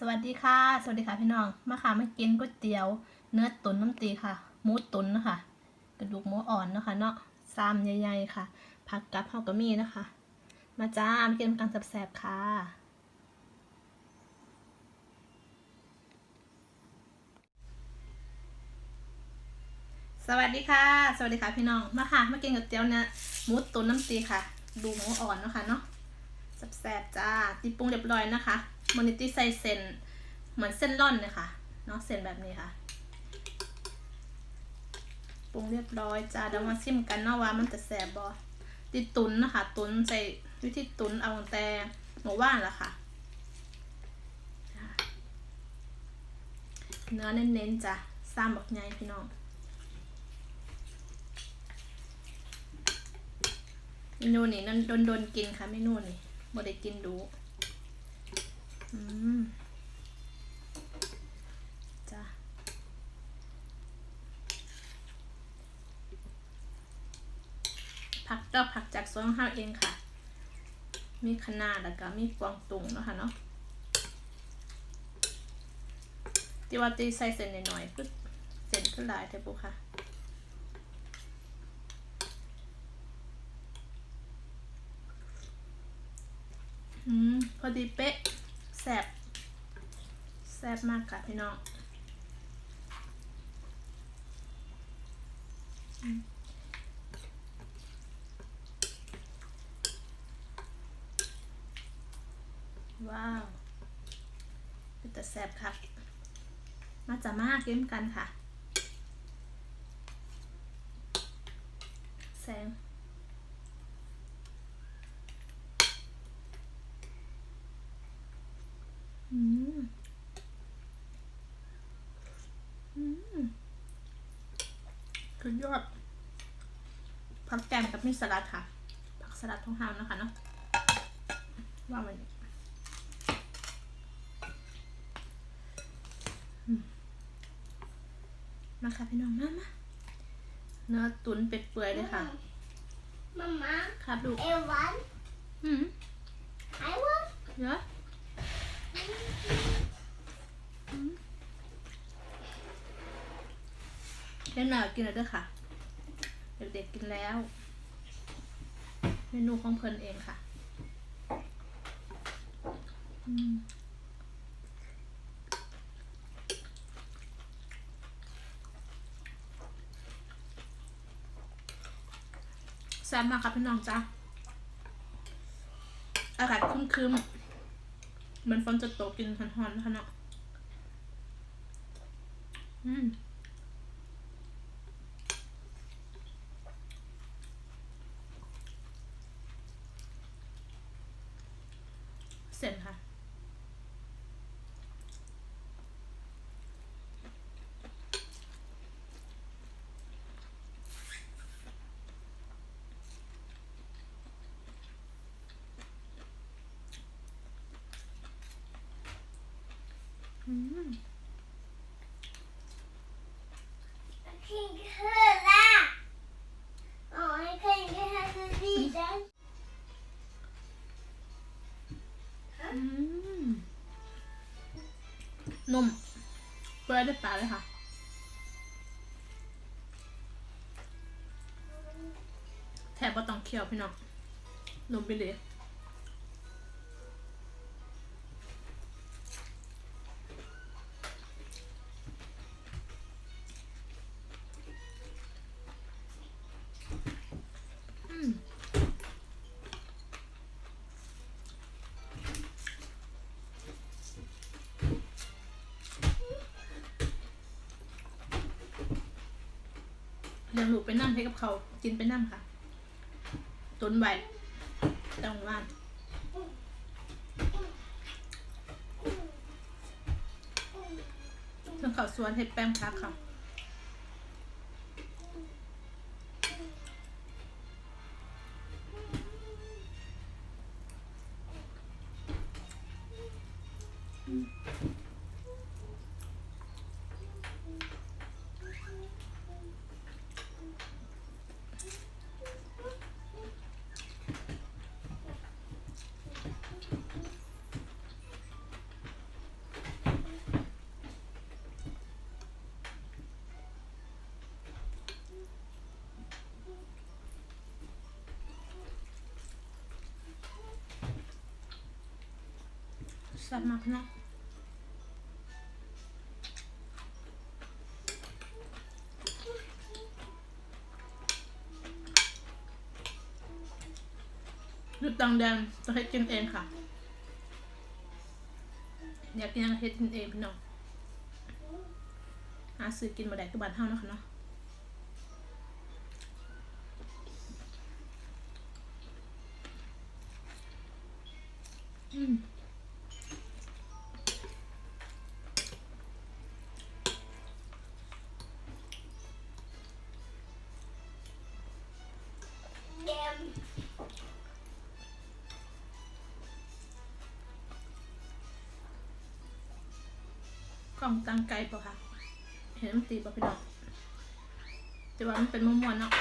สวัสดีค่ะ สวัสดีค่ะพี่น้อง มาค่ะมากินก๋วยเตี๋ยว เนื้อตุ๋นน้ำตีค่ะ หมูตุ๋นนะคะ กระดูกหมูอ่อนนะคะ เนาะซามใหญ่ๆค่ะ ผักกับเฮากะมีนะคะ มาจ้ามากินกันแสบๆค่ะสวัสดีค่ะ สวัสดีค่ะพี่น้อง มาค่ะ มากินก๋วยเตี๋ยวเนื้อหมูตุ๋นน้ำตีค่ะ ดูหมูอ่อนนะคะเนาะแซ่บๆจ้าตีปรุงเรียบร้อยนะคะ มนนี่ตีใส่เส้นเหมือนเส้นร่อนเลยค่ะเนาะเส้นแบบนี้ค่ะปรุงเรียบร้อยจ้าเดี๋ยวมาชิมกันเนาะว่ามันจะแซ่บบอตีตุนนะคะ ตุนใส่วิธีตุนเอาตั้งแต่หมูว่านละค่ะเนื้อเน้นๆจ้ะซ้ำบักใหญ่พี่น้องเมนูนี่นั่นโดนๆกินค่ะเมนูนี่บ่ได้กินดู จ้ะผักก็ผักจากสวนของเราเองค่ะ มีคะน้าแล้วก็มีกวางตุงเนาะคะเนาะที่ว่าตีใส่เส้นหน่อยๆคือเส้นขึ้นหลายเทปุค่ะอืม พอดีเป๊ะ แซ่บแซ่บมากค่ะพี่น้องว้าวเป็นแต่แซ่บค่ะมาจะมากเล่มกันค่ะ แซง อืม อืมสุด ยอดผักแกมกับมีสลัดค่ะ ผักสลัดทองหางนะคะเนาะว่ามันอืมมาค่ะพี่น้องมามาเนื้อตุ๋นเป็ดเปื่อยเลยค่ะ Mamma, ครับลูก I want, อืม I want. เยอะเล่นหน่อยกินแล้วด้วยค่ะ เด็กๆกินแล้ว เมนูของเพลินเองค่ะแซ่บมากครับพี่น้องจ้าอากาศครึมๆเหมือนฝนจะตกกินทันฮอนๆนะคะเนาะอืม เสร็จค่ะ อืม Jag kan inte höra. Ja, jag kan inte höra vidare. อืม นมเปื่อยได้ปลาเลยค่ะแทบว่าต้องเคี่ยวพี่น้องนมไปเลย เลี้ยงลูกไปนั่งให้กับเขากินไปนั่งค่ะตุนใบต้องว่านเพิ่งเขาสวนเห็ดแป้งพักค่ะ แซ่บมากเนาะลูกตังแดงจะให้กินเองค่ะ อยากกินยังเฮ็ดกินเองพี่น้องหาซื้อกินมาได้ก็บ้านเฮาเนาะคะเนาะ ล่องตังไกลปะคะเห็นมันตีปะพี่น้องแต่ว่ามันเป็นมะม่วนๆเนาะ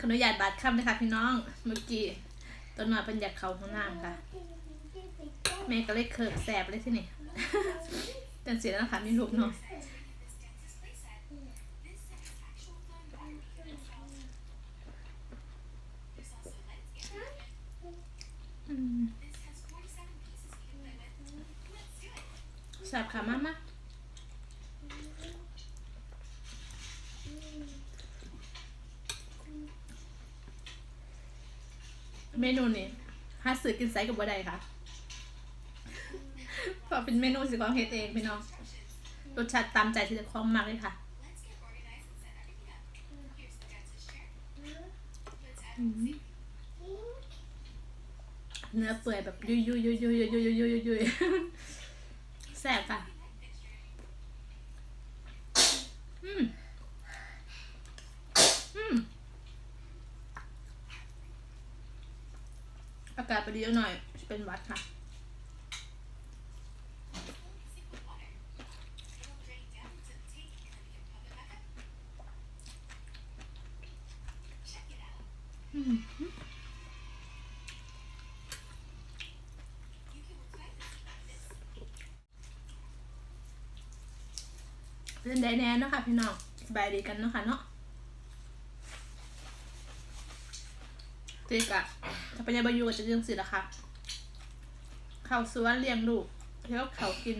ขออนุญาตบาดคำนะคะพี่น้องเมื่อกี้ต้นน้เป็นอยากเขาห้องน้ำค่ะ แม่ก็เลยเคิร์กแสบเลยที่นี่แต่เสียแล้วค่ะมีลูกเนาะอืมแสบค่ะมากมากเมนูนี้หาซื้อกินไซส์กับบัวใดค่ะ เพราะเป็นเมนูสิของเฮ็ดเองพี่น้อง รสชาติตามใจที่จะคล้องมากเลยค่ะเนื้อเปื่อยแบบยุยยุยยุยยุยยุยยุยยุยยุยแซ่บค่ะอืมอืมอากาศไปดีหน่อย เป็นวัดค่ะ อืม เป็นไดแน่เนาะค่ะพี่น้องสบายดีกันเนาะค่ะเนาะเจ๊กะถ้าไปยังบายูก็จะยังสิละค่ะเขาสวนเลี้ยงลูกแล้วเขากิน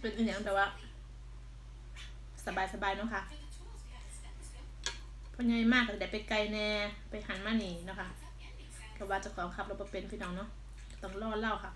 เป็นอนอย่างแต่ว่า สบายสบายเนาะค่ะพราะไงมากก็เดี๋ยวไปไกลแน่ไปหันมาหนีเนาะคะก็ว่าจะของขับรถเป็นพี่น้องเนาะต้องรอดเล่าค่ะ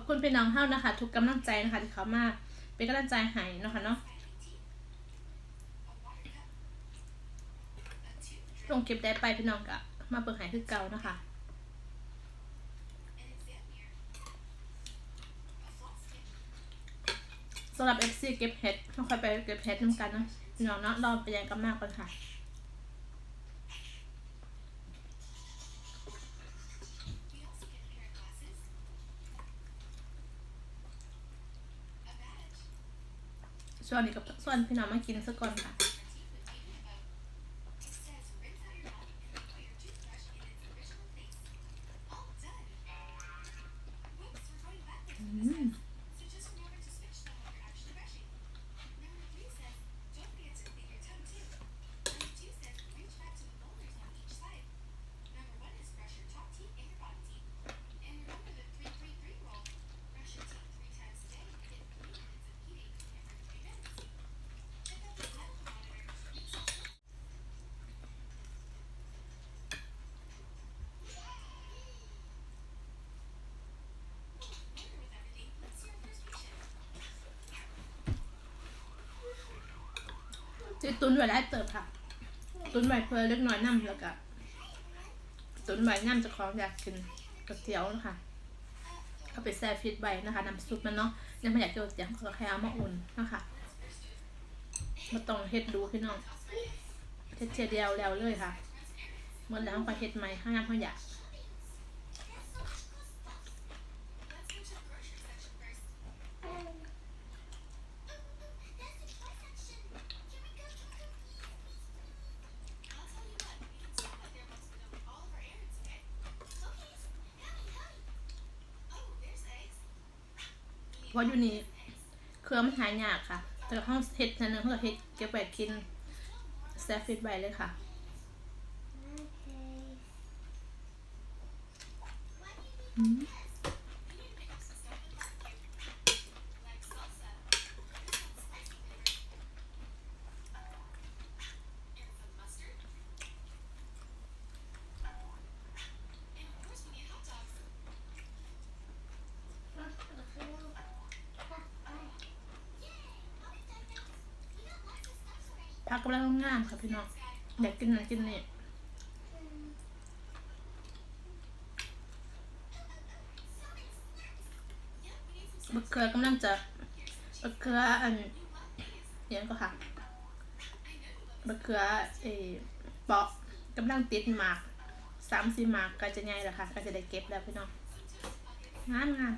อบคุณพี่น้องเฮานะคะ ทุกกำลังใจนะคะที่เขามาเป็นกำลังใจให้นะคะเนาะลงเก็บได้ไปพี่น้องกะมาเปิดหายคือเก่านะคะสำหรับ FC เก็บเห็ดต้องคอยไปเก็บเห็ดน้ำกันนะพี่น้องเนาะรอไปยังกันมากก่อนค่ะ ส่วนนี้กับส่วนพี่น้องมากินซะก่อนค่ะ อืม จะตุนไว้ได้เติบค่ะ ตุนไว้เพื่อเล็กน้อยน้ำแล้วก็ตุนไว้น้ำจะคล้องอยากกินก๋วยเตี๋ยวนะคะเอาไปแช่ฟรีซไว้นะคะน้ำซุปมันเนาะยังไม่อยากกินก๋วยเตี๋ยวก็แค่เอามาอุ่นนะคะมาต้องเฮ็ดดูพี่น้องเฮ็ดเทียเดียวแล้วเลยค่ะเมื่อแล้วก็เฮ็ดใหม่ข้างงานข้าอยาก ราะอยู่นี่เครื่องมันหายากค่ะ แต่ห้องเฮ็ดนั่นนึงเขาก็เฮ็ดเก็บไว้กินแซฟฟิตไว้เลยค่ะอืม พักกำลังงามค่ะพี่น้องอยากกินนั่นกินนี่มะเขือกำลังจะมะเขืออันเยังก็ค่ะมะเขือเออปาะกำลังติดหมากสามสี่หมากก็จะใหญ่แล้วค่ะ ก็จะได้เก็บแล้วพี่น้องงานงาน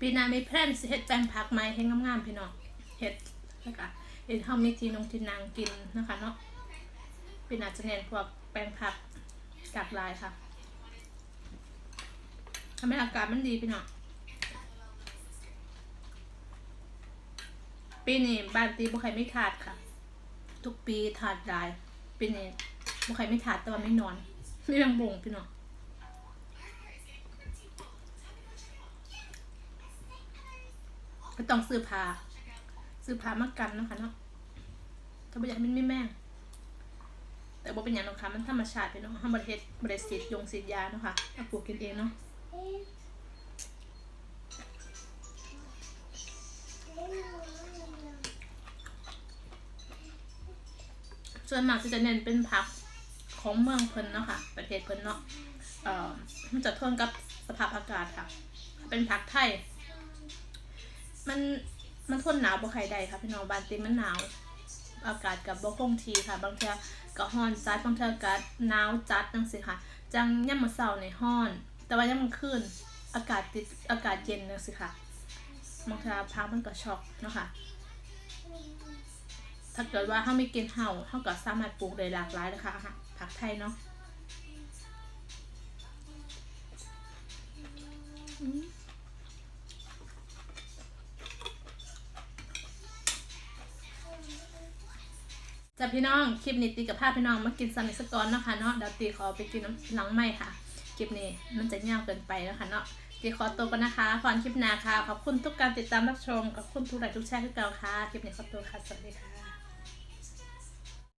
ปีหน้ามีแพลนสิเฮ็ดแปลงผักไหมให้งามๆพี่น้องเฮ็ดแล้วก็เฮ็ดเฮามีที่นงที่นางกินนะคะเนาะปีหน้าจะเน้นพวกแปลงผักหลากหลายค่ะทำให้อากาศมันดีพี่น้องปีนี้บ้านตีบ่ใครไม่ขาดค่ะ ทุกปีถาดลายปีนี้บ่ใครไม่ถาดแต่ว่าไม่นอนไม่ยังบ่งพี่น้อง ก็ต้องซื้อผ้าซื้อผ้ามากันเนาะคะเนาะถ้าไม่อยากให้มันไม่แม่งแต่บ่เป็นอย่างหรอกค่ะมันธรรมชาติไปเนาะห้ามบริเฮ็ดบริสิทยงสิทธยาเนาะค่ะเอาปลูกกินเองเนาะส่วนมากจะเน้นเป็นผักของเมืองเพิ่นเนาะค่ะ ประเทศเพิ่นเนาะเอ่อมันจะทนกับสภาพอากาศค่ะ เป็นผักไทย มันมันทนหนาวบ่ใครใดค่ะพี่น้องบ้านติมันหนาว อากาศกับบ่คงทีค่ะ บางเทื่อก็ร้อนจัดบางเทื่อก็หนาวจัดจังซี่ค่ะ จังยามมื้อเช้านี่ร้อน แต่ว่ายามมื้อคืนอากาศติดอากาศเย็นจังซี่ค่ะบางเทื่อพักมันก็ช็อกเนาะค่ะถ้าเกิดว่าเฮามีกินเฮาเฮาก็สามารถปลูกได้หลากหลายนะคะอาหารผักไทยเนาะ พี่น้อง คลิปนี้ตีกับภาพพี่น้องมากินซันนิสกอนเนาะคะเนาะเดี๋ยวตีขอไปกินน้ำหลังไม่ค่ะ คลิปนี้มันจะยาวเกินไปแล้วค่ะเนาะตีขอตัวกันนะคะก่อนคลิปหน้าค่ะ ขอบคุณทุกการติดตามรับชม ขอบคุณทุกไลค์ทุกแชร์ทุกเก่าค่ะ คลิปนี้ขอตัวค่ะ สวัสดีค่ะ